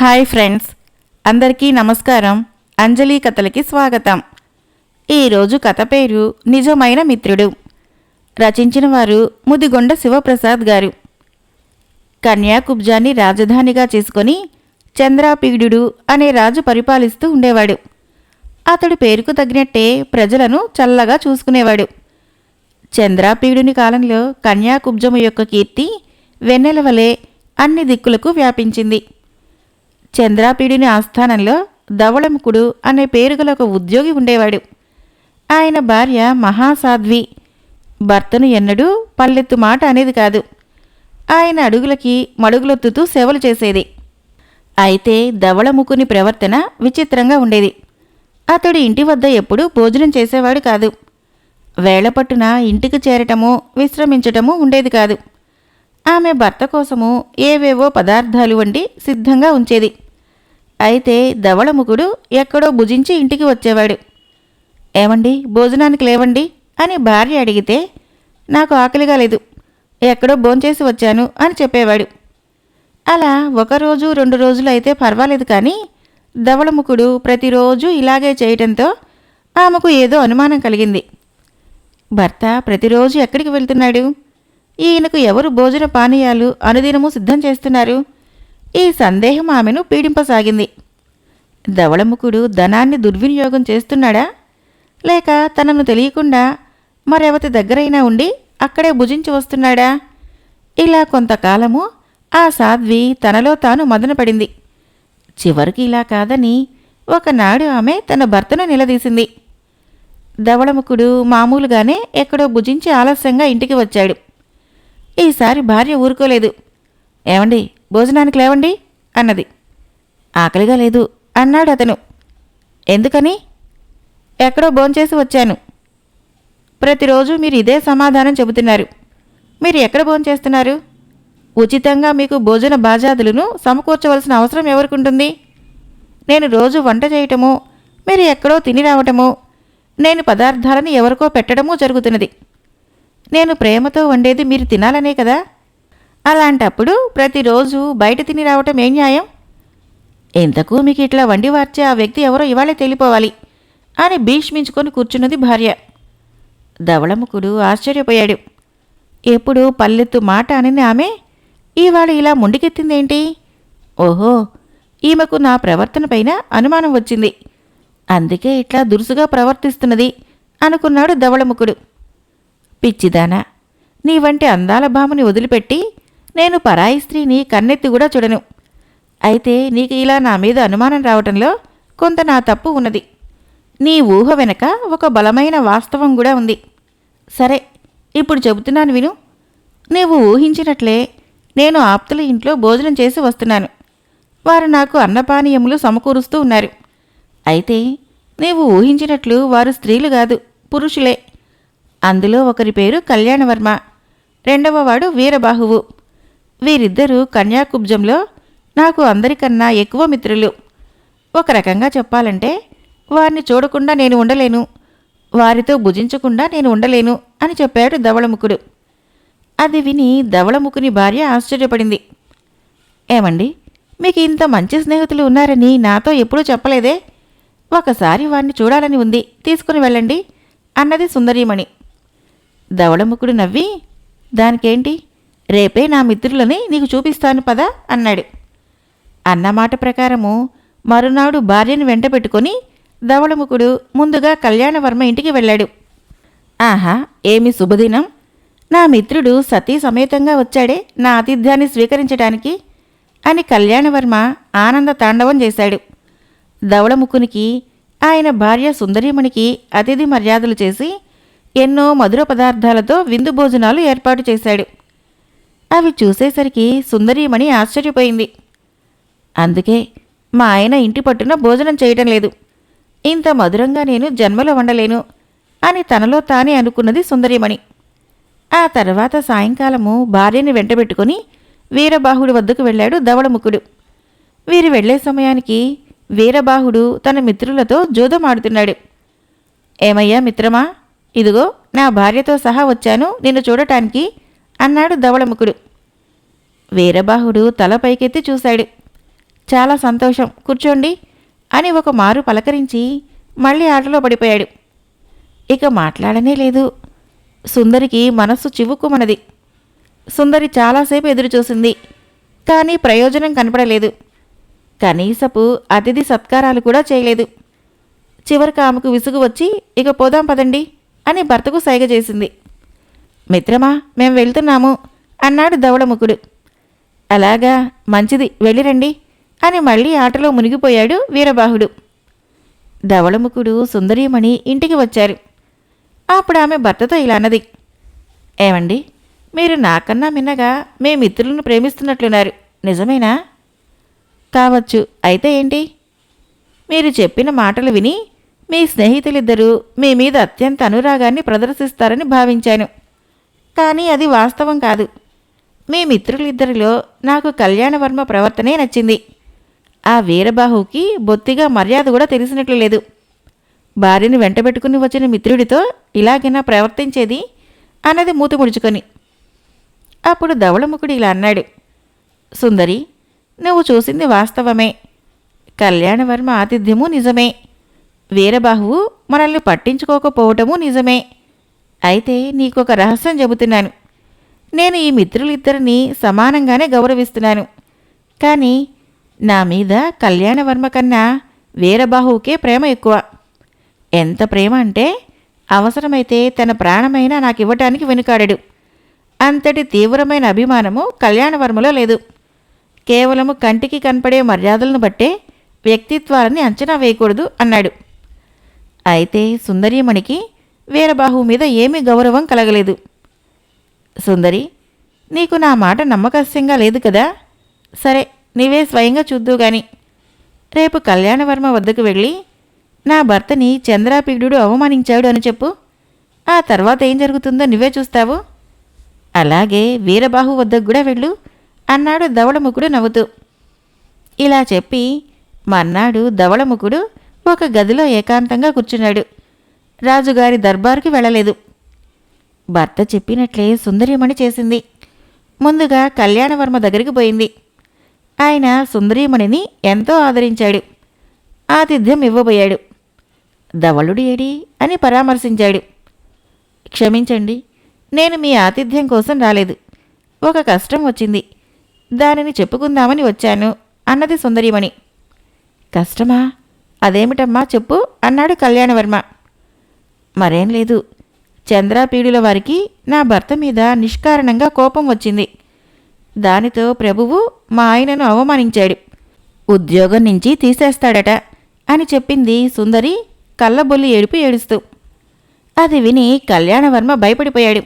Hi friends అందరికీ నమస్కారం. అంజలి కథలకి స్వాగతం. ఈరోజు కథ పేరు నిజమైన మిత్రుడు. రచించిన వారు ముదిగొండ శివప్రసాద్ గారు. కన్యాకుబ్జాన్ని రాజధానిగా చేసుకొని చంద్రాపీడుడు అనే రాజు పరిపాలిస్తూ ఉండేవాడు. అతడు పేరుకు తగినట్టే ప్రజలను చల్లగా చూసుకునేవాడు. చంద్రాపీడుని కాలంలో కన్యాకుబ్జము యొక్క కీర్తి వెన్నెల వలె అన్ని దిక్కులకు వ్యాపించింది. చంద్రాపీడిని ఆస్థానంలో ధవళముకుడు అనే పేరుగల ఒక ఉద్యోగి ఉండేవాడు. ఆయన భార్య మహాసాధ్వి. భర్తను ఎన్నడూ పల్లెత్తు మాట అనేది కాదు. ఆయన అడుగులకి మడుగులొత్తుతూ సేవలు చేసేది. అయితే ధవళముకుని ప్రవర్తన విచిత్రంగా ఉండేది. అతడు ఇంటి వద్ద ఎప్పుడూ భోజనం చేసేవాడు కాదు. వేళపట్టున ఇంటికి చేరటము విశ్రమించటము ఉండేది కాదు. ఆమె భర్త కోసము ఏవేవో పదార్థాలు వండి సిద్ధంగా ఉంచేది. అయితే ధవళముఖుడు ఎక్కడో భుజించి ఇంటికి వచ్చేవాడు. ఏమండి భోజనానికి లేవండి? అని భార్య అడిగితే నాకు ఆకలిగా లేదు. ఎక్కడో భోంచేసి వచ్చాను అని చెప్పేవాడు. అలా ఒకరోజు రెండు రోజులు అయితే పర్వాలేదు కానీ ధవళముఖుడు ప్రతిరోజు ఇలాగే చేయటంతో ఆమెకు ఏదో అనుమానం కలిగింది. భర్త ప్రతిరోజు ఎక్కడికి వెళ్తున్నాడు? ఈయనకు ఎవరు భోజన పానీయాలు అనుదినము సిద్ధం చేస్తున్నారు? ఈ సందేహం ఆమెను పీడింపసాగింది. ధవళముఖుడు ధనాన్ని దుర్వినియోగం చేస్తున్నాడా? లేక తనను తెలియకుండా మరెవతి దగ్గరైనా ఉండి అక్కడే భుజించి వస్తున్నాడా? ఇలా కొంతకాలము ఆ సాధ్వి తనలో తాను మదనపడింది. చివరికి ఇలా కాదని ఒకనాడు ఆమె తన భర్తను నిలదీసింది. ధవళముఖుడు మామూలుగానే ఎక్కడో భుజించి ఆలస్యంగా ఇంటికి వచ్చాడు. ఈసారి భార్య ఊరుకోలేదు. ఏమండి భోజనానికి లేవండి? అన్నది. ఆకలిగా లేదు అన్నాడు అతను. ఎందుకని? ఎక్కడో భోంచేసి వచ్చాను. ప్రతిరోజు మీరు ఇదే సమాధానం చెబుతున్నారు. మీరు ఎక్కడ భోంచేస్తున్నారు? ఉచితంగా మీకు భోజన బాజాదులను సమకూర్చవలసిన అవసరం ఎవరికి ఉంటుంది నేను రోజు వంట చేయటము మీరు ఎక్కడో తిని రావటము నేను పదార్థాలను ఎవరికో పెట్టడమూ జరుగుతున్నది. నేను ప్రేమతో వండేది మీరు తినాలనే కదా? అలాంటప్పుడు ప్రతిరోజు బయట తిని రావటం ఏం న్యాయం? ఇంతకు మీకు ఇట్లా వండి వార్చే ఆ వ్యక్తి ఎవరో ఇవాళే తెలిపోవాలి అని భీష్మించుకొని కూర్చున్నది భార్య. ధవళముఖుడు ఆశ్చర్యపోయాడు. ఎప్పుడు పల్లెత్తు మాట అని ఆమె? ఇవాళ ఇలా ముండికెత్తిందేంటి? ఓహో ఈమెకు నా ప్రవర్తన పైన అనుమానం వచ్చింది. అందుకే ఇట్లా దురుసుగా ప్రవర్తిస్తున్నది అనుకున్నాడు ధవళముఖుడు. పిచ్చిదానా. నీ వంటి అందాల భామని వదిలిపెట్టి నేను పరాయి స్త్రీని కన్నెత్తి కూడా చూడను. అయితే నీకు ఇలా నా మీద అనుమానం రావటంలో కొంత నా తప్పు ఉన్నది. నీ ఊహ వెనక ఒక బలమైన వాస్తవం కూడా ఉంది. సరే ఇప్పుడు చెబుతున్నాను విను. నీవు ఊహించినట్లే నేను ఆప్తుల ఇంట్లో భోజనం చేసి వస్తున్నాను. వారు నాకు అన్నపానీయములు సమకూరుస్తూ ఉన్నారు. అయితే నీవు ఊహించినట్లు వారు స్త్రీలు కాదు పురుషులే. అందులో ఒకరి పేరు కళ్యాణవర్మ. రెండవ వాడు వీరబాహువు. వీరిద్దరూ కన్యాకుబ్జంలో నాకు అందరికన్నా ఎక్కువ మిత్రులు. ఒక రకంగా చెప్పాలంటే వారిని చూడకుండా నేను ఉండలేను. వారితో భుజించకుండా నేను ఉండలేను అని చెప్పాడు ధవళముఖుడు. అది విని ధవళముఖుని భార్య ఆశ్చర్యపడింది. ఏమండి మీకు ఇంత మంచి స్నేహితులు ఉన్నారని నాతో ఎప్పుడూ చెప్పలేదే? ఒకసారి వారిని చూడాలని ఉంది తీసుకుని వెళ్ళండి అన్నది సుందరీమణి. ధవళముఖుడు నవ్వి దానికేంటి? రేపే నా మిత్రులని నీకు చూపిస్తాను పదా అన్నాడు. అన్నమాట ప్రకారము మరునాడు భార్యను వెంట పెట్టుకొని ధవళముఖుడు ముందుగా కళ్యాణవర్మ ఇంటికి వెళ్ళాడు. ఆహా ఏమి శుభదినం? నా మిత్రుడు సతీ సమేతంగా వచ్చాడే నా ఆతిథ్యాన్ని స్వీకరించడానికి అని కళ్యాణవర్మ ఆనంద తాండవం చేశాడు. ధవళముఖునికి ఆయన భార్య సుందరీమణికి అతిథి మర్యాదలు చేసి ఎన్నో మధుర పదార్థాలతో విందు భోజనాలు ఏర్పాటు చేశాడు. అవి చూసేసరికి సుందరీమణి ఆశ్చర్యపోయింది. అందుకే మా ఆయన ఇంటి పట్టున భోజనం చేయటం లేదు. ఇంత మధురంగా నేను జన్మలో వండలేను అని తనలో తానే అనుకున్నది సుందరీమణి. ఆ తర్వాత సాయంకాలము భార్యని వెంటబెట్టుకుని వీరబాహుడి వద్దకు వెళ్ళాడు ధవళముఖుడు. వీరు వెళ్ళే సమయానికి వీరబాహుడు తన మిత్రులతో జూదం ఆడుతున్నాడు ఏమయ్యా మిత్రమా? ఇదిగో నా భార్యతో సహా వచ్చాను నిన్ను చూడటానికి అన్నాడు ధవళముఖుడు. వీరబాహుడు తల పైకెత్తి చూశాడు. చాలా సంతోషం కూర్చోండి అని ఒక మారు పలకరించి మళ్ళీ ఆటలో పడిపోయాడు. ఇక మాట్లాడనే లేదు. సుందరికి మనస్సు చివుక్కుమన్నది. సుందరి చాలాసేపు ఎదురుచూసింది. కానీ ప్రయోజనం కనపడలేదు. కనీసపు అతిథి సత్కారాలు కూడా చేయలేదు. చివరికి ఆమెకు విసుగు వచ్చి ఇక పోదాం పదండి. అని భర్తకు సైగ చేసింది. మిత్రమా మేం వెళ్తున్నాము అన్నాడు ధవళముఖుడు. అలాగా మంచిది వెళ్ళిరండి అని మళ్ళీ ఆటలో మునిగిపోయాడు వీరబాహుడు. ధవళముఖుడు సుందరీమణి ఇంటికి వచ్చారు. అప్పుడు ఆమె భర్తతో ఇలా అన్నది. ఏమండి మీరు నాకన్నా మిన్నగా మీ మిత్రులను ప్రేమిస్తున్నట్లున్నారు నిజమేనా? కావచ్చు అయితే ఏంటి? మీరు చెప్పిన మాటలు విని మీ స్నేహితులిద్దరూ మీ మీద అత్యంత అనురాగాన్ని ప్రదర్శిస్తారని భావించాను. కానీ అది వాస్తవం కాదు. మీ మిత్రులిద్దరిలో నాకు కళ్యాణవర్మ ప్రవర్తనే నచ్చింది. ఆ వీరబాహుకి బొత్తిగా మర్యాద కూడా తెలిసినట్లు లేదు. భార్యను వెంటబెట్టుకుని వచ్చిన మిత్రుడితో ఇలాగైనా ప్రవర్తించేది? అన్నది మూత ముడుచుకొని. అప్పుడు ధవళముఖుడు ఇలా అన్నాడు. సుందరి నువ్వు చూసింది వాస్తవమే. కళ్యాణవర్మ ఆతిథ్యము నిజమే. వీరబాహువు మనల్ని పట్టించుకోకపోవటము నిజమే. అయితే నీకొక రహస్యం చెబుతున్నాను. నేను ఈ మిత్రులిద్దరిని సమానంగానే గౌరవిస్తున్నాను. కానీ నా మీద కళ్యాణవర్మ కన్నా వీరబాహువుకే ప్రేమ ఎక్కువ. ఎంత ప్రేమ అంటే అవసరమైతే తన ప్రాణమైనా నాకు ఇవ్వటానికి వెనుకాడడు. అంతటి తీవ్రమైన అభిమానము కళ్యాణవర్మలో లేదు. కేవలము కంటికి కనపడే మర్యాదలను బట్టే వ్యక్తిత్వాలని అంచనా వేయకూడదు అన్నాడు. అయితే సుందరీమణికి వీరబాహు మీద ఏమీ గౌరవం కలగలేదు. సుందరి నీకు నా మాట నమ్మకస్యంగా లేదు కదా? సరే నీవే స్వయంగా చూద్దు గాని. రేపు కళ్యాణవర్మ వద్దకు వెళ్ళి నా భర్తని చంద్రాపీడుడు అవమానించాడు అని చెప్పు. ఆ తర్వాత ఏం జరుగుతుందో నువ్వే చూస్తావు. అలాగే వీరబాహు వద్దకు కూడా వెళ్ళు. అన్నాడు ధవళముఖుడు నవ్వుతూ. ఇలా చెప్పి మర్నాడు ధవళముఖుడు ఒక గదిలో ఏకాంతంగా కూర్చున్నాడు. రాజుగారి దర్బారుకి వెళ్ళలేదు. భర్త చెప్పినట్లే సుందరీమణి చేసింది. ముందుగా కళ్యాణవర్మ దగ్గరికి పోయింది. ఆయన సుందరీమణిని ఎంతో ఆదరించాడు. ఆతిథ్యం ఇవ్వబోయాడు. ధవళుడు ఏడి? అని పరామర్శించాడు. క్షమించండి నేను మీ ఆతిథ్యం కోసం రాలేదు. ఒక కష్టం వచ్చింది. దానిని చెప్పుకుందామని వచ్చాను అన్నది సుందరీమణి. కష్టమా? అదేమిటమ్మా చెప్పు? అన్నాడు కళ్యాణవర్మ. మరేం లేదు. చంద్రాపీడుల వారికి నా భర్త మీద నిష్కారణంగా కోపం వచ్చింది. దానితో ప్రభువు మా ఆయనను అవమానించాడు. ఉద్యోగం నుంచి తీసేస్తాడట అని చెప్పింది సుందరి కళ్ళబొల్లి ఏడుపు ఏడుస్తూ. అది విని కళ్యాణవర్మ భయపడిపోయాడు.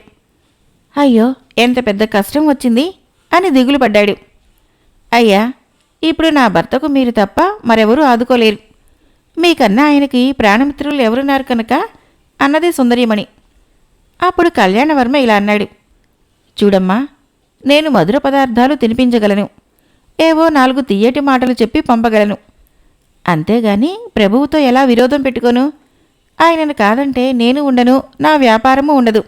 అయ్యో ఎంత పెద్ద కష్టం వచ్చింది అని దిగులు పడ్డాడు అయ్యా ఇప్పుడు నా భర్తకు మీరు తప్ప మరెవరూ ఆదుకోలేరు. మీకన్నా ఆయనకి ప్రాణమిత్రులు ఎవరున్నారు కనుక? అన్నది సుందరీమణి. అప్పుడు కళ్యాణవర్మ ఇలా అన్నాడు. చూడమ్మా నేను మధుర పదార్థాలు తినిపించగలను. ఏవో నాలుగు తీయటి మాటలు చెప్పి పంపగలను. అంతేగాని ప్రభువుతో ఎలా విరోధం పెట్టుకోను? ఆయనను కాదంటే నేను ఉండను నా వ్యాపారము ఉండదు.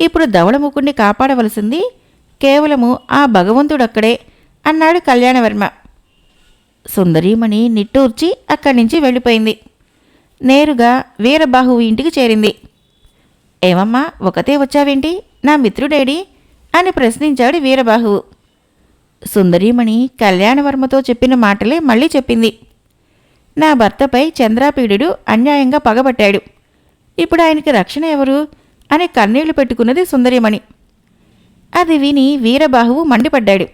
ఇప్పుడు ధవళముకుణ్ణి కాపాడవలసింది కేవలము ఆ భగవంతుడక్కడే అన్నాడు కళ్యాణవర్మ. సుందరీమణి నిట్టూర్చి అక్కడి నుంచి వెళ్ళిపోయింది. నేరుగా వీరబాహువు ఇంటికి చేరింది. ఏమమ్మా ఒకతే వచ్చావేంటి? నా మిత్రుడేడి? అని ప్రశ్నించాడు వీరబాహువు. సుందరీమణి కళ్యాణవర్మతో చెప్పిన మాటలే మళ్ళీ చెప్పింది. నా భర్తపై చంద్రాపీడుడు అన్యాయంగా పగబట్టాడు. ఇప్పుడు ఆయనకి రక్షణ ఎవరు? అని కన్నీళ్ళు పెట్టుకున్నది సుందరీమణి. అది విని వీరబాహువు మండిపడ్డాడు.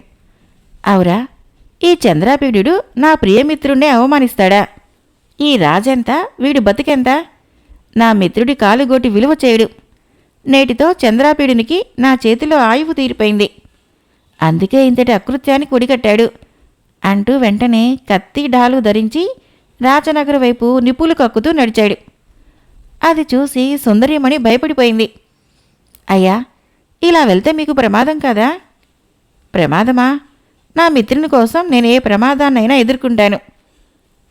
అవురా ఈ చంద్రాపీడుడు నా ప్రియమిత్రుణ్ణే అవమానిస్తాడా? ఈ రాజెంత? వీడు బతికెంత? నా మిత్రుడి కాలుగోటి విలువ చేయడు. నేటితో చంద్రాపీడునికి నా చేతిలో ఆయువు తీరిపోయింది. అందుకే ఇంతటి అకృత్యానికి ఒడిగట్టాడు అంటూ వెంటనే కత్తి డాలు ధరించి రాజనగర వైపు నిప్పులు కక్కుతూ నడిచాడు. అది చూసి సుందర్యమణి భయపడిపోయింది. అయ్యా ఇలా వెళ్తే మీకు ప్రమాదం కదా? ప్రమాదమా? నా మిత్రుని కోసం నేను ఏ ప్రమాదాన్నైనా ఎదుర్కొంటాను.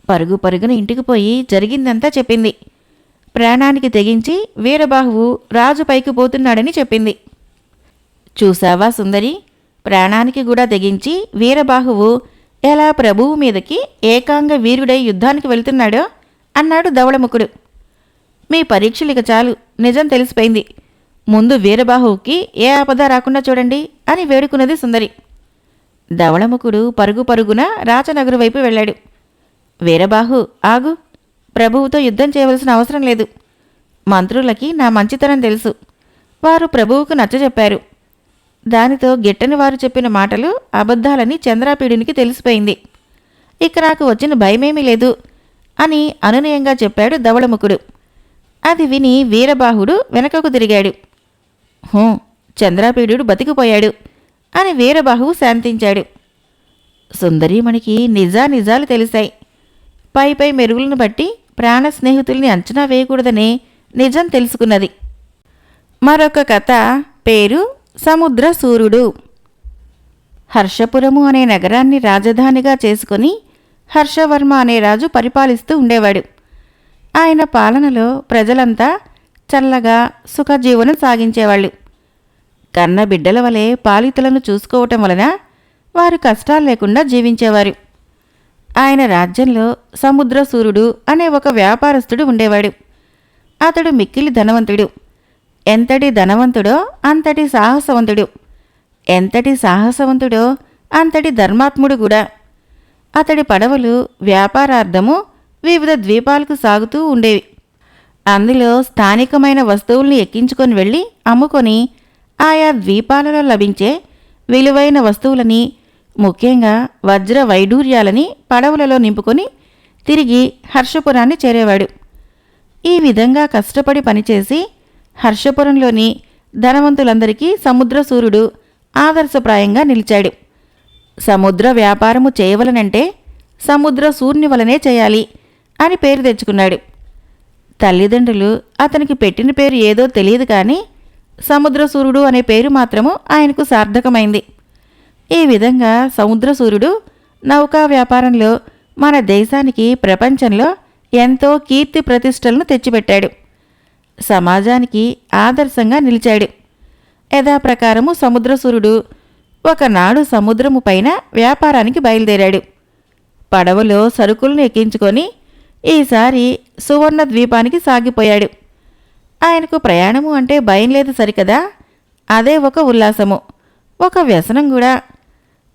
పరుగు పరుగున ఇంటికి పోయి జరిగిందంతా చెప్పింది. ప్రాణానికి తెగించి వీరబాహువు రాజు పైకి పోతున్నాడని చెప్పింది. చూసావా సుందరి? ప్రాణానికి కూడా తెగించి వీరబాహువు ఎలా ప్రభువు మీదకి ఏకాంగ వీరుడై యుద్ధానికి వెళ్తున్నాడో అన్నాడు ధవళముఖుడు. మీ పరీక్షలు ఇక చాలు నిజం తెలిసిపోయింది. ముందు వీరబాహువుకి ఏ ఆపద రాకుండా చూడండి అని వేడుకున్నది సుందరి. ధవళముఖుడు పరుగు పరుగున రాచనగరు వైపు వెళ్ళాడు. వీరబాహు ఆగు. ప్రభువుతో యుద్ధం చేయవలసిన అవసరం లేదు. మంత్రులకి నా మంచితనం తెలుసు. వారు ప్రభువుకు నచ్చజెప్పారు దానితో గిట్టని వారు చెప్పిన మాటలు అబద్ధాలని చంద్రాపీడునికి తెలిసిపోయింది. ఇక నాకు వచ్చిన భయమేమీ లేదు అని అనునయంగా చెప్పాడు ధవళముఖుడు. అది విని వీరబాహుడు వెనకకు తిరిగాడు. హూ చంద్రాపీడుడు బతికిపోయాడు. అని వీరబాహువు శాంతించాడు. సుందరీమణికి నిజా నిజాలు తెలిసాయి. పై పై మెరుగులను బట్టి ప్రాణ స్నేహితుల్ని అంచనా వేయకూడదనే నిజం తెలుసుకున్నది. మరొక కథ పేరు సముద్ర సూర్యుడు హర్షపురము అనే నగరాన్ని రాజధానిగా చేసుకుని హర్షవర్మ అనే రాజు పరిపాలిస్తూ ఉండేవాడు. ఆయన పాలనలో ప్రజలంతా చల్లగా సుఖజీవనం సాగించేవాళ్ళు. కన్న బిడ్డల వలె పాలితులను చూసుకోవటం వలన వారు కష్టాలు లేకుండా జీవించేవారు. ఆయన రాజ్యంలో సముద్ర సూర్యుడు అనే ఒక వ్యాపారస్తుడు ఉండేవాడు. అతడు మిక్కిలి ధనవంతుడు. ఎంతటి ధనవంతుడో అంతటి సాహసవంతుడు. ఎంతటి సాహసవంతుడో అంతటి ధర్మాత్ముడు కూడా. అతడి పడవలు వ్యాపారార్థము వివిధ ద్వీపాలకు సాగుతూ ఉండేవి. అందులో స్థానికమైన వస్తువుల్ని ఎక్కించుకొని వెళ్ళి అమ్ముకొని ఆయా ద్వీపాలలో లభించే విలువైన వస్తువులని ముఖ్యంగా వజ్ర వైడూర్యాలని పడవలలో నింపుకొని తిరిగి హర్షపురాన్ని చేరేవాడు. ఈ విధంగా కష్టపడి పనిచేసి హర్షపురంలోని ధనవంతులందరికీ సముద్ర సూర్యుడు ఆదర్శప్రాయంగా నిలిచాడు. సముద్ర వ్యాపారము చేయవలనంటే సముద్ర సూర్యుని వలనే చేయాలి అని పేరు తెచ్చుకున్నాడు. తల్లిదండ్రులు అతనికి పెట్టిన పేరు ఏదో తెలియదు కానీ సముద్ర సూర్యుడు అనే పేరు మాత్రము ఆయనకు సార్థకమైంది. ఈ విధంగా సముద్ర సూర్యుడు నౌకా వ్యాపారంలో మన దేశానికి ప్రపంచంలో ఎంతో కీర్తి ప్రతిష్టలను తెచ్చిపెట్టాడు. సమాజానికి ఆదర్శంగా నిలిచాడు. యథాప్రకారము సముద్ర సూర్యుడు ఒకనాడు సముద్రము పైన వ్యాపారానికి బయలుదేరాడు. పడవలో సరుకులను ఎక్కించుకొని ఈసారి సువర్ణ ద్వీపానికి సాగిపోయాడు. ఆయనకు ప్రయాణము అంటే భయం లేదు సరికదా? అదే ఒక ఉల్లాసము ఒక వ్యసనం కూడా.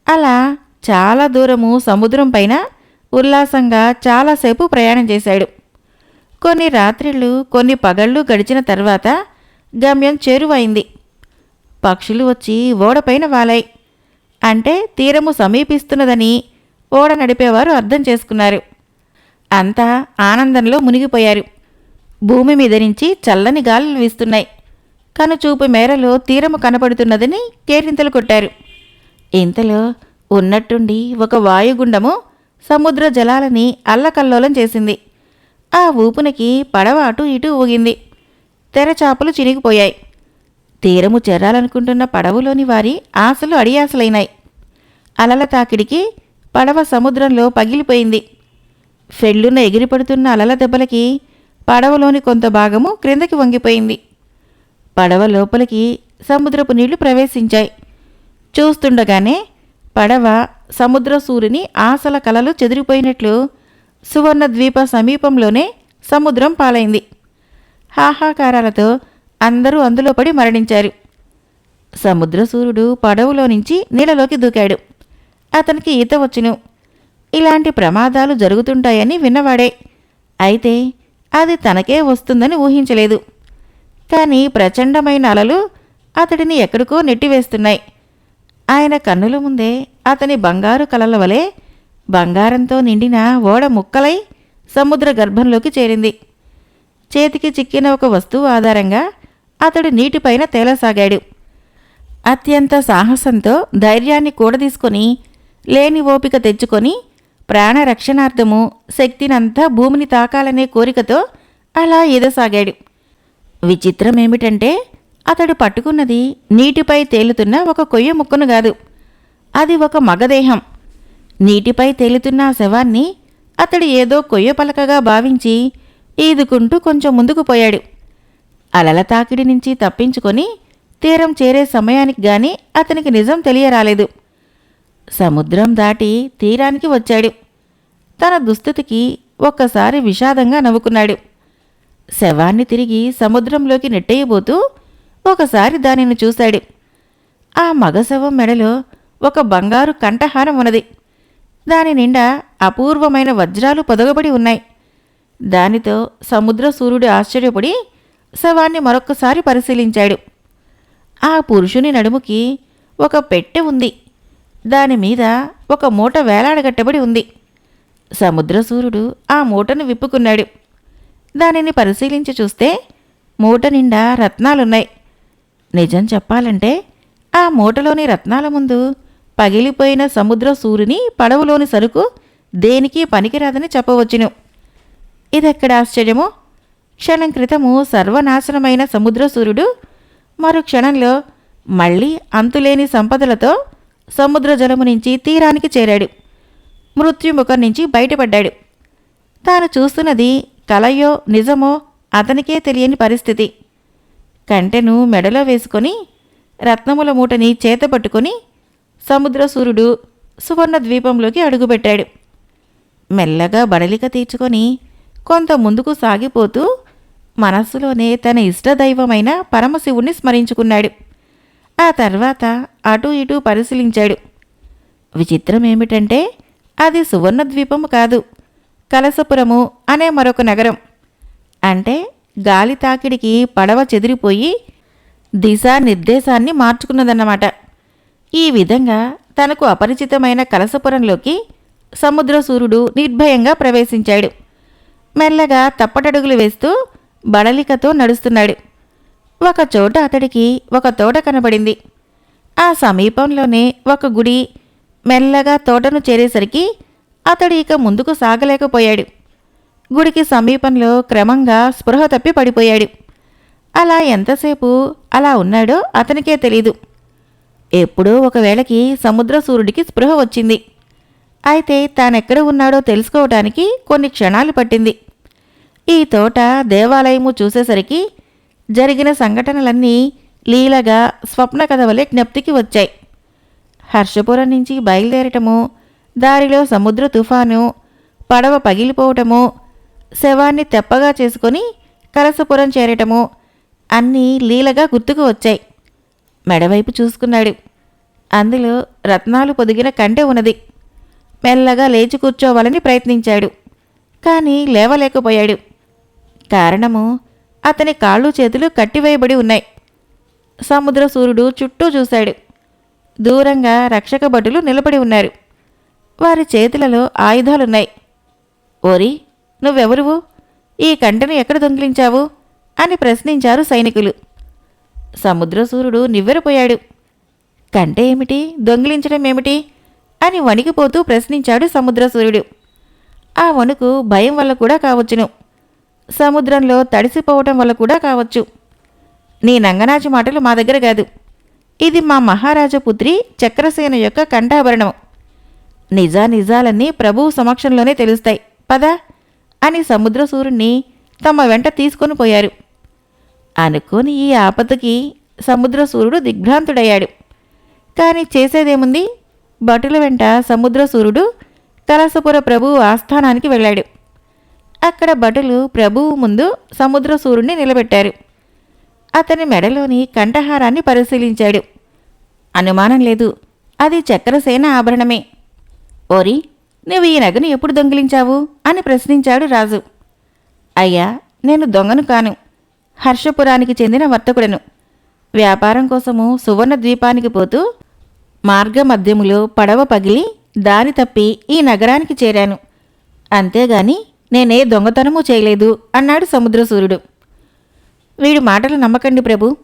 అలా చాలా దూరము సముద్రం పైన ఉల్లాసంగా చాలాసేపు ప్రయాణం చేశాడు. కొన్ని రాత్రిళ్ళు కొన్ని పగళ్ళు గడిచిన తర్వాత గమ్యం చేరువైంది. పక్షులు వచ్చి ఓడపైన వాలాయి. అంటే తీరము సమీపిస్తున్నదని ఓడ నడిపేవారు అర్థం చేసుకున్నారు. అంతా ఆనందంలో మునిగిపోయారు. భూమి మీద నుంచి చల్లని గాలులు వీస్తున్నాయి. కనుచూపు మేరలో తీరము కనపడుతున్నదని కేరింతలు కొట్టారు. ఇంతలో ఉన్నట్టుండి ఒక వాయుగుండము సముద్ర జలాలని అల్లకల్లోలం చేసింది. ఆ ఊపునకి పడవ అటు ఇటు ఊగింది. తెరచాపలు చినిగిపోయాయి. తీరము చేరాలనుకుంటున్న పడవలోని వారి ఆశలు అడియాసలైనాయి అలల తాకిడికి పడవ సముద్రంలో పగిలిపోయింది. ఫెళ్ళున ఎగిరిపడుతున్న అలల దెబ్బలకి పడవలోని కొంత భాగము క్రిందకి వంగిపోయింది. పడవ లోపలికి సముద్రపు నీళ్ళు ప్రవేశించాయి. చూస్తుండగానే పడవ సముద్ర సూర్యుని ఆశల కలలు చెదిరిపోయినట్లు సువర్ణ ద్వీప సమీపంలోనే సముద్రం పాలైంది. హాహాకారాలతో అందరూ అందులో పడి మరణించారు. సముద్ర సూర్యుడు పడవలో నుంచి నీళ్ళలోకి దూకాడు. అతనికి ఈత వచ్చును. ఇలాంటి ప్రమాదాలు జరుగుతుంటాయని విన్నవాడే. అయితే అది తనకే వస్తుందని ఊహించలేదు. కానీ ప్రచండమైన అలలు అతడిని ఎక్కడికో నెట్టివేస్తున్నాయి. ఆయన కన్నుల ముందే అతని బంగారు కలల వలె బంగారంతో నిండిన ఓడ ముక్కలై సముద్ర గర్భంలోకి చేరింది. చేతికి చిక్కిన ఒక వస్తువు ఆధారంగా అతడు నీటిపైన తేలసాగాడు. అత్యంత సాహసంతో ధైర్యాన్ని కూడదీసుకొని లేని ఓపిక తెచ్చుకొని ప్రాణరక్షణార్థము శక్తినంతా భూమిని తాకాలనే కోరికతో అలా ఈదసాగాడు విచిత్రమేమిటంటే అతడు పట్టుకున్నది నీటిపై తేలుతున్న ఒక కొయ్య ముక్కను కాదు అది ఒక మగదేహం. నీటిపై తేలుతున్న శవాన్ని అతడు ఏదో కొయ్య పలకగా భావించి ఈదుకుంటూ కొంచెం ముందుకు పోయాడు. అలల తాకిడి నుంచి తప్పించుకొని తీరం చేరే సమయానికి గాని అతనికి నిజం తెలియరాలేదు. సముద్రం దాటి తీరానికి వచ్చాడు. తన దుస్థితికి ఒక్కసారి విషాదంగా నవ్వుకున్నాడు. శవాన్ని తిరిగి సముద్రంలోకి నెట్టేయబోతూ ఒకసారి దానిని చూశాడు. ఆ మగ శవం మెడలో ఒక బంగారు కంఠహారం ఉన్నది. దాని నిండా అపూర్వమైన వజ్రాలు పొదగబడి ఉన్నాయి. దానితో సముద్ర సూర్యుడు ఆశ్చర్యపడి శవాన్ని మరొక్కసారి పరిశీలించాడు. ఆ పురుషుని నడుముకి ఒక పెట్టె ఉంది. దాని మీద ఒక మూట వేలాడగట్టబడి ఉంది. సముద్రసూరుడు ఆ మూటను విప్పుకున్నాడు. దానిని పరిశీలించి చూస్తే మూట నిండా రత్నాలున్నాయి. నిజం చెప్పాలంటే ఆ మూటలోని రత్నాల ముందు పగిలిపోయిన సముద్ర సూర్యుని పడవలోని సరుకు దేనికి పనికిరాదని చెప్పవచ్చును. ఇదెక్కడ ఆశ్చర్యమో? క్షణం క్రితము సర్వనాశనమైన సముద్ర సూర్యుడు మరు క్షణంలో మళ్ళీ అంతులేని సంపదలతో సముద్ర జలము నుంచి తీరానికి చేరాడు. మృత్యుముఖం నుంచి బయటపడ్డాడు. తాను చూస్తున్నది కలయో నిజమో అతనికే తెలియని పరిస్థితి. కంటెను మెడలో వేసుకొని రత్నముల మూటని చేతపట్టుకొని సముద్రసూర్యుడు సువర్ణ ద్వీపంలోకి అడుగుపెట్టాడు. మెల్లగా బడలిక తీర్చుకొని కొంత ముందుకు సాగిపోతూ మనస్సులోనే తన ఇష్టదైవమైన పరమశివుణ్ణి స్మరించుకున్నాడు. ఆ తర్వాత అటూ ఇటూ పరిశీలించాడు. విచిత్రం ఏమిటంటే అది సువర్ణద్వీపము కాదు. కలసపురము అనే మరొక నగరం. అంటే గాలి తాకిడికి పడవ చెదిరిపోయి దిశా నిర్దేశాన్ని మార్చుకున్నదన్నమాట. ఈ విధంగా తనకు అపరిచితమైన కలసపురంలోకి సముద్ర సూర్యుడు నిర్భయంగా ప్రవేశించాడు. మెల్లగా తప్పటడుగులు వేస్తూ బడలికతో నడుస్తున్నాడు. ఒక చోట అతడికి ఒక తోట కనబడింది. ఆ సమీపంలోనే ఒక గుడి మెల్లగా తోటను చేరేసరికి అతడు ఇక ముందుకు సాగలేకపోయాడు. గుడికి సమీపంలో క్రమంగా స్పృహ తప్పి పడిపోయాడు. అలా ఎంతసేపు అలా ఉన్నాడో అతనికే తెలీదు. ఎప్పుడో ఒకవేళకి సముద్ర సూర్యుడికి స్పృహ వచ్చింది. అయితే తానెక్కడ ఉన్నాడో తెలుసుకోవటానికి కొన్ని క్షణాలు పట్టింది. ఈ తోట దేవాలయము చూసేసరికి జరిగిన సంఘటనలన్నీ లీలగా స్వప్న కథ వలె జ్ఞప్తికి వచ్చాయి. హర్షపురం నుంచి బయలుదేరటము దారిలో సముద్ర తుఫాను పడవ పగిలిపోవటము శవాన్ని తెప్పగా చేసుకొని కలసపురం చేరటము అన్నీ లీలగా గుర్తుకు వచ్చాయి. మెడవైపు చూసుకున్నాడు. అందులో రత్నాలు పొదిగిన కంటె ఉన్నది. మెల్లగా లేచి కూర్చోవాలని ప్రయత్నించాడు. కానీ లేవలేకపోయాడు. కారణము అతని కాళ్ళు చేతులు కట్టివేయబడి ఉన్నాయి. సముద్ర సూర్యుడు చుట్టూ చూశాడు. దూరంగా రక్షక భటులు నిలబడి ఉన్నారు. వారి చేతులలో ఆయుధాలున్నాయి. ఓరి నువ్వెవరువు? ఈ కంటను ఎక్కడ దొంగిలించావు? అని ప్రశ్నించారు సైనికులు. సముద్రసూరుడు నివ్వెరపోయాడు. కంటే ఏమిటి? దొంగిలించడం ఏమిటి? అని వణికిపోతూ ప్రశ్నించాడు సముద్రసూర్యుడు. ఆ వణుకు భయం వల్ల కూడా కావచ్చును. సముద్రంలో తడిసిపోవటం వల్ల కూడా కావచ్చు. నీ నంగనాచి మాటలు మా దగ్గర కాదు. ఇది మా మహారాజపుత్రి చక్రసేన యొక్క కంఠాభరణం. నిజా నిజాలన్నీ ప్రభువు సమక్షంలోనే తెలుస్తాయి. పద. అని సముద్రసూరుణ్ణి తమ వెంట తీసుకొని పోయారు. అనుకోని ఈ ఆపదకి సముద్రసూరుడు దిగ్భ్రాంతుడయ్యాడు. కాని చేసేదేముంది? భటుల వెంట సముద్రసూరుడు కలసపుర ప్రభువు ఆస్థానానికి వెళ్ళాడు. అక్కడ భటులు ప్రభువు ముందు సముద్రసూరుణ్ణి నిలబెట్టారు. అతని మెడలోని కంఠహారాన్ని పరిశీలించాడు. అనుమానం లేదు. అది చక్రసేన ఆభరణమే. ఓరి నువ్వు ఈ నగను ఎప్పుడు దొంగిలించావు? అని ప్రశ్నించాడు రాజు. అయ్యా నేను దొంగను కాను. హర్షపురానికి చెందిన వర్తకుడను. వ్యాపారం కోసము సువర్ణ ద్వీపానికి పోతూ మార్గమధ్యములో పడవ పగిలి దారి తప్పి ఈ నగరానికి చేరాను. అంతేగాని నేనే దొంగతనము చేయలేదు అన్నాడు సముద్రసూర్యుడు. వీడి మాటలు నమ్మకండి ప్రభు.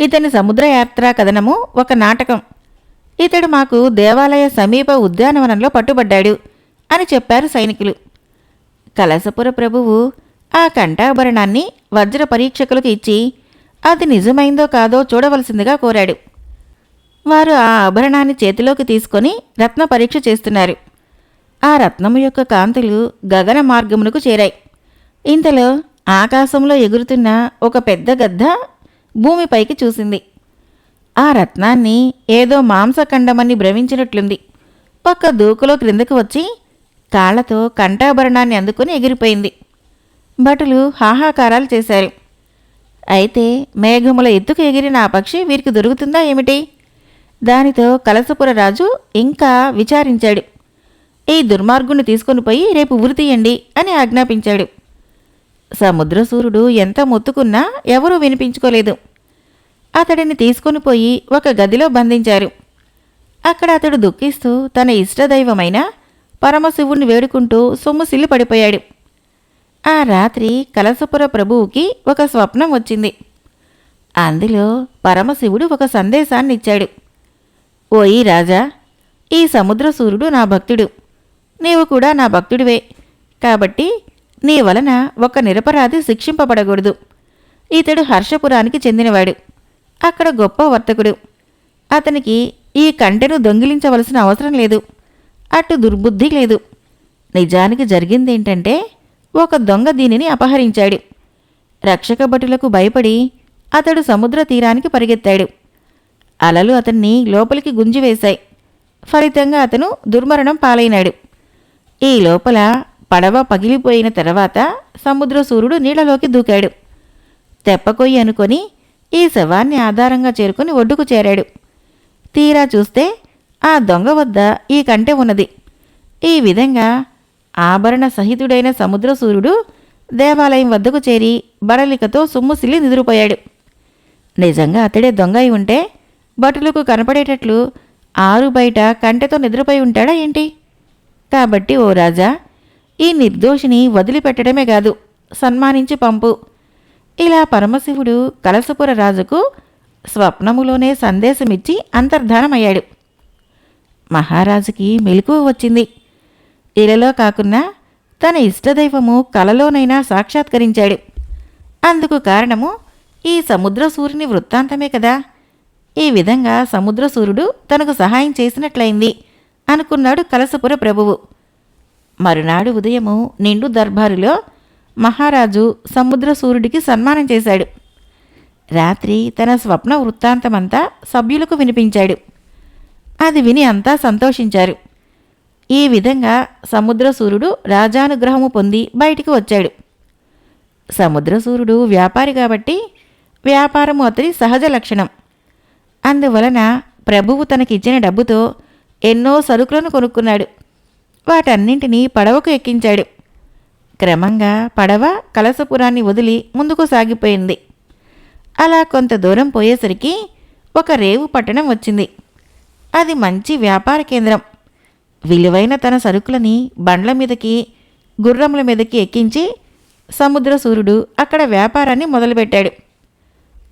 ఇతని సముద్రయాత్ర కథనము ఒక నాటకం. ఇతడు మాకు దేవాలయ సమీప ఉద్యానవనంలో పట్టుబడ్డాడు అని చెప్పారు సైనికులు. కలసపుర ప్రభువు ఆ కంఠాభరణాన్ని వజ్ర పరీక్షకులకు ఇచ్చి అది నిజమైందో కాదో చూడవలసిందిగా కోరాడు. వారు ఆ ఆభరణాన్ని చేతిలోకి తీసుకొని రత్న పరీక్ష చేస్తున్నారు. ఆ రత్నము యొక్క కాంతులు గగన మార్గమునకు చేరాయి. ఇంతలో ఆకాశంలో ఎగురుతున్న ఒక పెద్ద గద్ద భూమిపైకి చూసింది. ఆ రత్నాన్ని ఏదో మాంసఖండమని భ్రమించినట్లుంది. పక్క దూకులో క్రిందకు వచ్చి కాళ్ళతో కంఠాభరణాన్ని అందుకుని ఎగిరిపోయింది. భటులు హాహాకారాలు చేశారు. అయితే మేఘముల ఎత్తుకు ఎగిరిన ఆ పక్షి వీరికి దొరుకుతుందా ఏమిటి? దానితో కలసపుర రాజు ఇంకా విచారించాడు. ఈ దుర్మార్గుని తీసుకొని పోయి రేపు ఉరి తీయండి అని ఆజ్ఞాపించాడు. సముద్రసూరుడు ఎంత మొత్తుకున్నా ఎవరూ వినిపించుకోలేదు. అతడిని తీసుకొని పోయి ఒక గదిలో బంధించారు. అక్కడ అతడు దుఃఖిస్తూ తన ఇష్టదైవమైన పరమశివుణ్ణి వేడుకుంటూ సొమ్ముసిల్లి పడిపోయాడు ఆ రాత్రి కలసపుర ప్రభువుకి ఒక స్వప్నం వచ్చింది. అందులో పరమశివుడు ఒక సందేశాన్ని ఇచ్చాడు ఓయి రాజా ఈ సముద్రసూరుడు నా భక్తుడు. నీవు కూడా నా భక్తుడివే. కాబట్టి నీ వలన ఒక నిరపరాధి శిక్షింపబడకూడదు. ఇతడు హర్షపురానికి చెందినవాడు. అక్కడ గొప్ప వర్తకుడు. అతనికి ఈ కంటెను దొంగిలించవలసిన అవసరం లేదు. అటు దుర్బుద్ధి లేదు. నిజానికి జరిగిందేంటంటే ఒక దొంగ దీనిని అపహరించాడు. రక్షక భటులకు భయపడి అతడు సముద్ర తీరానికి పరిగెత్తాడు. అలలు అతన్ని లోపలికి గుంజివేశాయి. ఫలితంగా అతను దుర్మరణం పాలైనాడు. ఈ లోపల పడవ పగిలిపోయిన తర్వాత సముద్రసూరుడు నీళ్ళలోకి దూకాడు. తెప్పకొయ్యి అనుకొని ఈ శవాన్ని ఆధారంగా చేరుకుని ఒడ్డుకు చేరాడు. తీరా చూస్తే ఆ దొంగ వద్ద ఈ కంటె ఉన్నది. ఈ విధంగా ఆభరణ సహితుడైన సముద్రసూరుడు దేవాలయం వద్దకు చేరి బడలికతో సొమ్ముసిల్లి నిద్రపోయాడు. నిజంగా అతడే దొంగ అయి ఉంటే భటులకు కనపడేటట్లు ఆరు బయట కంటెతో నిద్రపోయి ఉంటాడా ఏంటి? కాబట్టి ఓ రాజా ఈ నిర్దోషిని వదిలిపెట్టడమే కాదు సన్మానించి పంపు. ఇలా పరమశివుడు కలసపుర రాజుకు స్వప్నములోనే సందేశమిచ్చి అంతర్ధానమయ్యాడు. మహారాజుకి మెలకువ వచ్చింది. ఇలలో కాకున్నా తన ఇష్టదైవము కలలోనైనా సాక్షాత్కరించాడు. అందుకు కారణము ఈ సముద్ర సూర్యుని వృత్తాంతమే కదా. ఈ విధంగా సముద్ర సూర్యుడు తనకు సహాయం చేసినట్లయింది అనుకున్నాడు కలసపుర ప్రభువు. మరునాడు ఉదయము నిండు దర్బారులో మహారాజు సముద్ర సూర్యుడికి సన్మానం చేశాడు. రాత్రి తన స్వప్న వృత్తాంతమంతా సభ్యులకు వినిపించాడు. అది విని అంతా సంతోషించారు. ఈ విధంగా సముద్రసూరుడు రాజానుగ్రహము పొంది బయటికి వచ్చాడు. సముద్రసూరుడు వ్యాపారి కాబట్టి వ్యాపారము అతడి సహజ లక్షణం. అందువలన ప్రభువు తనకిచ్చిన డబ్బుతో ఎన్నో సరుకులను కొనుక్కున్నాడు. వాటన్నింటినీ పడవకు ఎక్కించాడు. క్రమంగా పడవ కలసపురాన్ని వదిలి ముందుకు సాగిపోయింది. అలా కొంత దూరం పోయేసరికి ఒక రేవు పట్టణం వచ్చింది. అది మంచి వ్యాపార కేంద్రం. విలువైన తన సరుకులని బండ్ల మీదకి గుర్రముల మీదకి ఎక్కించి సముద్ర సూర్యుడు అక్కడ వ్యాపారాన్ని మొదలుపెట్టాడు.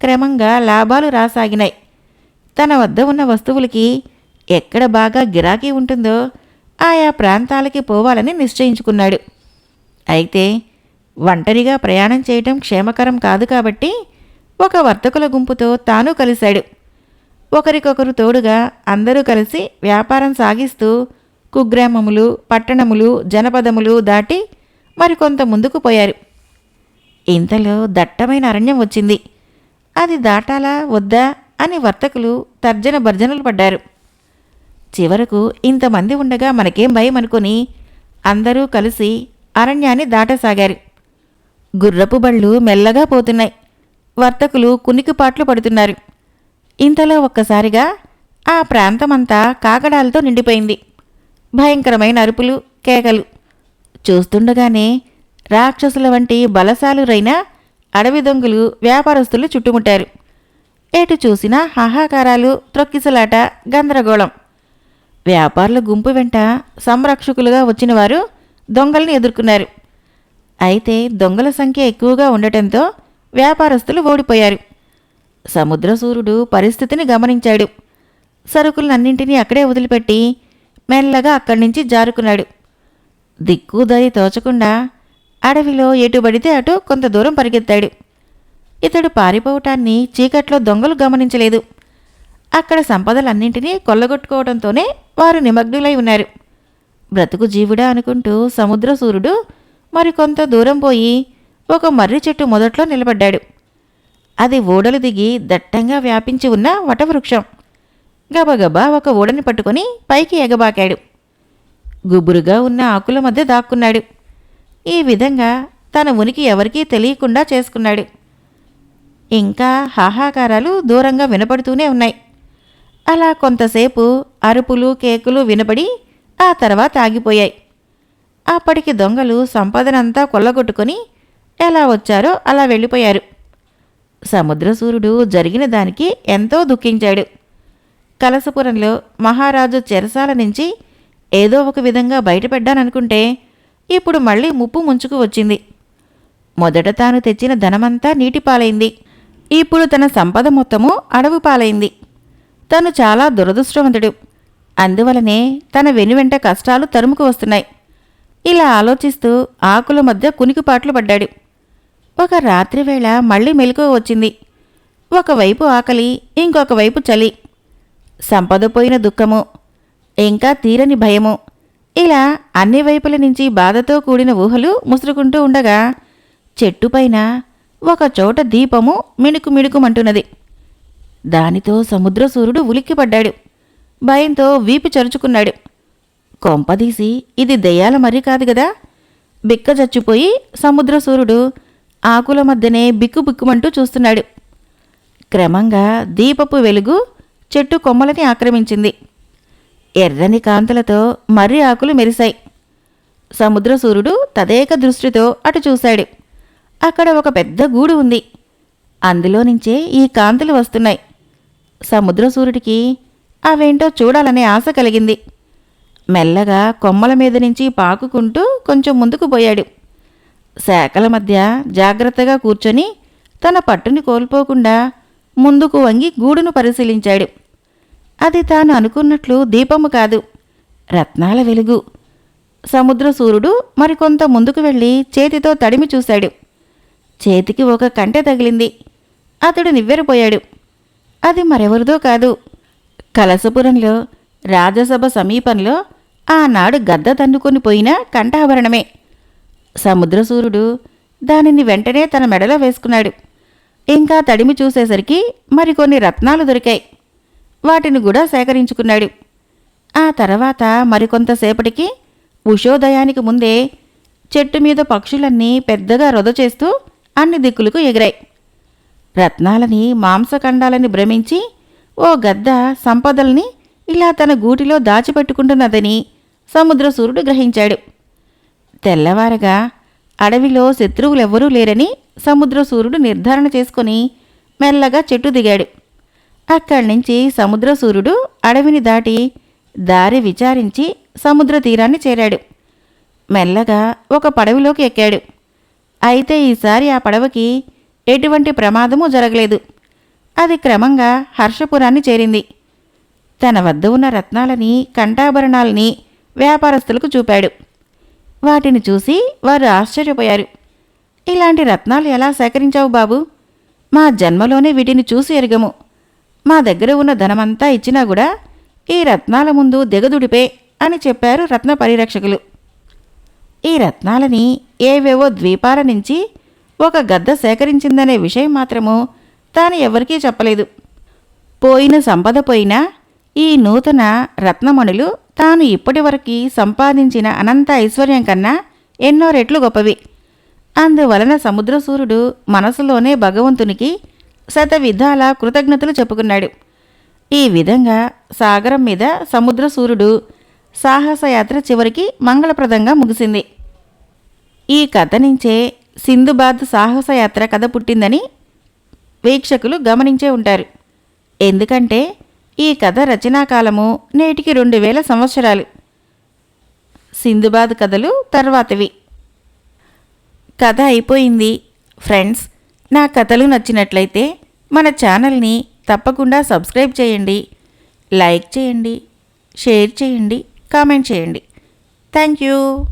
క్రమంగా లాభాలు రాసాగినాయి. తన వద్ద ఉన్న వస్తువులకి ఎక్కడ బాగా గిరాకీ ఉంటుందో ఆయా ప్రాంతాలకి పోవాలని నిశ్చయించుకున్నాడు. అయితే ఒంటరిగా ప్రయాణం చేయటం క్షేమకరం కాదు కాబట్టి ఒక వర్తకుల గుంపుతో తాను కలిశాడు. ఒకరికొకరు తోడుగా అందరూ కలిసి వ్యాపారం సాగిస్తూ కుగ్రామములు పట్టణములు జనపదములు దాటి మరికొంత ముందుకు పోయారు. ఇంతలో దట్టమైన అరణ్యం వచ్చింది. అది దాటాలా వద్దా అని వర్తకులు తర్జన భర్జనలు పడ్డారు. చివరకు ఇంతమంది ఉండగా మనకేం భయం అనుకుని అందరూ కలిసి అరణ్యాన్ని దాటసాగారు. గుర్రపు బళ్ళు మెల్లగా పోతున్నాయి. వర్తకులు కునికిపాట్లు పడుతున్నారు. ఇంతలో ఒక్కసారిగా ఆ ప్రాంతమంతా కాకడాలతో నిండిపోయింది. భయంకరమైన అరుపులు కేకలు. చూస్తుండగానే రాక్షసుల వంటి బలశాలురైన అడవి దొంగలు వ్యాపారస్తులు చుట్టుముట్టారు. ఎటు చూసినా హాహాకారాలు త్రొక్కిసలాట గందరగోళం. వ్యాపారుల గుంపు వెంట సంరక్షకులుగా వచ్చిన వారు దొంగల్ని ఎదుర్కొన్నారు. అయితే దొంగల సంఖ్య ఎక్కువగా ఉండటంతో వ్యాపారస్తులు ఓడిపోయారు. సముద్రసూరుడు పరిస్థితిని గమనించాడు. సరుకులన్నింటినీ అక్కడే వదిలిపెట్టి మెల్లగా అక్కడి నుంచి జారుకున్నాడు. దిక్కుదరి తోచకుండా అడవిలో ఎటు పడితే అటు కొంత దూరం పరిగెత్తాడు. ఇతడు పారిపోవటాన్ని చీకట్లో దొంగలు గమనించలేదు. అక్కడ సంపదలన్నింటినీ కొల్లగొట్టుకోవడంతోనే వారు నిమగ్నులై ఉన్నారు. బ్రతుకు జీవుడా అనుకుంటూ సముద్ర సూర్యుడు మరికొంత దూరం పోయి ఒక మర్రి చెట్టు మొదట్లో నిలబడ్డాడు. అది ఓడలు దిగి దట్టంగా వ్యాపించి ఉన్న వటవృక్షం. గబగబా ఒక ఓడని పట్టుకొని పైకి ఎగబాకాడు. గుబురుగా ఉన్న ఆకుల మధ్య దాక్కున్నాడు. ఈ విధంగా తన ఉనికి ఎవరికీ తెలియకుండా చేసుకున్నాడు. ఇంకా హాహాకారాలు దూరంగా వినపడుతూనే ఉన్నాయి. అలా కొంతసేపు అరుపులు కేకులు వినబడి ఆ తర్వాత ఆగిపోయాయి. అప్పటికి దొంగలు సంపదనంతా కొల్లగొట్టుకొని ఎలా వచ్చారో అలా వెళ్ళిపోయారు. సముద్రసూరుడు జరిగిన దానికి ఎంతో దుఃఖించాడు. కలసపురంలో మహారాజు చెరసాల నుంచి ఏదో ఒక విధంగా బయటపడ్డాననుకుంటే ఇప్పుడు మళ్ళీ ముప్పు ముంచుకు వచ్చింది. మొదట తాను తెచ్చిన ధనమంతా నీటిపాలైంది. ఇప్పుడు తన సంపద మొత్తము అడవు పాలైంది తను చాలా దురదృష్టవంతుడు. అందువలనే తన వెనువెంట కష్టాలు తరుముకు వస్తున్నాయి. ఇలా ఆలోచిస్తూ ఆకుల మధ్య కునికిపాట్లు పడ్డాడు. ఒక రాత్రివేళ మళ్ళీ మెలకువ వచ్చింది. ఒకవైపు ఆకలి ఇంకొక వైపు చలి. సంపద పోయిన దుఃఖము ఇంకా తీరని భయము. ఇలా అన్ని వైపుల నుంచి బాధతో కూడిన ఊహలు ముసురుకుంటూ ఉండగా చెట్టుపైన ఒక చోట దీపము మిణుకు మిణుకుమంటున్నది. దానితో సముద్రసూరుడు ఉలిక్కిపడ్డాడు. భయంతో వీపు చరుచుకున్నాడు. కొంపదీసి ఇది దెయ్యాల మరీ కాదు గదా? బిక్క చచ్చిపోయి సముద్రసూరుడు ఆకుల మధ్యనే బిక్కుబిక్కుమంటూ చూస్తున్నాడు. క్రమంగా దీపపు వెలుగు చెట్టు కొమ్మలని ఆక్రమించింది. ఎర్రని కాంతులతో మర్రి ఆకులు మెరిశాయి. సముద్రసూరుడు తదేక దృష్టితో అటు చూశాడు. అక్కడ ఒక పెద్ద గూడు ఉంది. అందులో నుంచే ఈ కాంతులు వస్తున్నాయి. సముద్రసూరుడికి అవేంటో చూడాలనే ఆశ కలిగింది. మెల్లగా కొమ్మల మీద నుంచి పాకుకుంటూ కొంచెం ముందుకు పోయాడు. శాఖల మధ్య జాగ్రత్తగా కూర్చొని తన పట్టుని కోల్పోకుండా ముందుకు వంగి గూడును పరిశీలించాడు. అది తాను అనుకున్నట్లు దీపము కాదు రత్నాల వెలుగు. సముద్రసూరుడు మరికొంత ముందుకు వెళ్ళి చేతితో తడిమి చూశాడు. చేతికి ఒక కంటె తగిలింది. అతడు నివ్వెరపోయాడు. అది మరెవరిదో కాదు. కలసపురంలో రాజసభ సమీపంలో ఆనాడు గద్ద తన్నుకొని పోయిన కంఠాభరణమే. సముద్రసూరుడు దానిని వెంటనే తన మెడలో వేసుకున్నాడు. ఇంకా తడిమి చూసేసరికి మరికొన్ని రత్నాలు దొరికాయి. వాటిని కూడా సేకరించుకున్నాడు. ఆ తర్వాత మరికొంతసేపటికి ఉషోదయానికి ముందే చెట్టు మీద పక్షులన్నీ పెద్దగా రొద చేస్తూ అన్ని దిక్కులకు ఎగిరాయి. రత్నాలని మాంసఖండాలని భ్రమించి ఓ గద్ద సంపదల్ని ఇలా తన గూటిలో దాచిపెట్టుకుంటున్నదని సముద్రసూరుడు గ్రహించాడు. తెల్లవారగా అడవిలో శత్రువులెవ్వరూ లేరని సముద్రసూరుడు నిర్ధారణ చేసుకుని మెల్లగా చెట్టు దిగాడు. అక్కడి నుంచి సముద్రసూరుడు అడవిని దాటి దారి విచారించి సముద్ర తీరాన్ని చేరాడు. మెల్లగా ఒక పడవలోకి ఎక్కాడు. అయితే ఈసారి ఆ పడవకి ఎటువంటి ప్రమాదము జరగలేదు. అది క్రమంగా హర్షపురాన్ని చేరింది. తన వద్ద ఉన్న రత్నాలని కంఠాభరణాలని వ్యాపారస్తులకు చూపాడు. వాటిని చూసి వారు ఆశ్చర్యపోయారు. ఇలాంటి రత్నాలు ఎలా సేకరించావు బాబు? మా జన్మలోనే వీటిని చూసి ఎరగము. మా దగ్గర ఉన్న ధనమంతా ఇచ్చినా కూడా ఈ రత్నాల ముందు దిగదుడిపే అని చెప్పారు రత్న పరిరక్షకులు. ఈ రత్నాలని ఏవేవో ద్వీపాల నుంచి ఒక గద్ద సేకరించిందనే విషయం మాత్రము తాను ఎవరికీ చెప్పలేదు. పోయిన సంపద పోయినా ఈ నూతన రత్నమణులు తాను ఇప్పటివరకు సంపాదించిన అనంత ఐశ్వర్యం కన్నా ఎన్నో రెట్లు గొప్పవి. అందువలన సముద్రసూరుడు మనసులోనే భగవంతునికి శతవిధాల కృతజ్ఞతలు చెప్పుకున్నాడు. ఈ విధంగా సాగరం మీద సముద్రసూరుడు సాహసయాత్ర చివరికి మంగళప్రదంగా ముగిసింది. ఈ కథ నుంచే సింధుబాద్ సాహసయాత్ర కథ పుట్టిందని వీక్షకులు గమనించే ఉంటారు. ఎందుకంటే ఈ కథ రచనాకాలము నేటికి రెండు వేల సంవత్సరాలు. సింధుబాద్ కథలు తర్వాతవి. కథ అయిపోయింది. ఫ్రెండ్స్ నా కథలు నచ్చినట్లయితే మన ఛానల్ని తప్పకుండా సబ్స్క్రైబ్ చేయండి. లైక్ చేయండి షేర్ చేయండి కామెంట్ చేయండి. Thank you.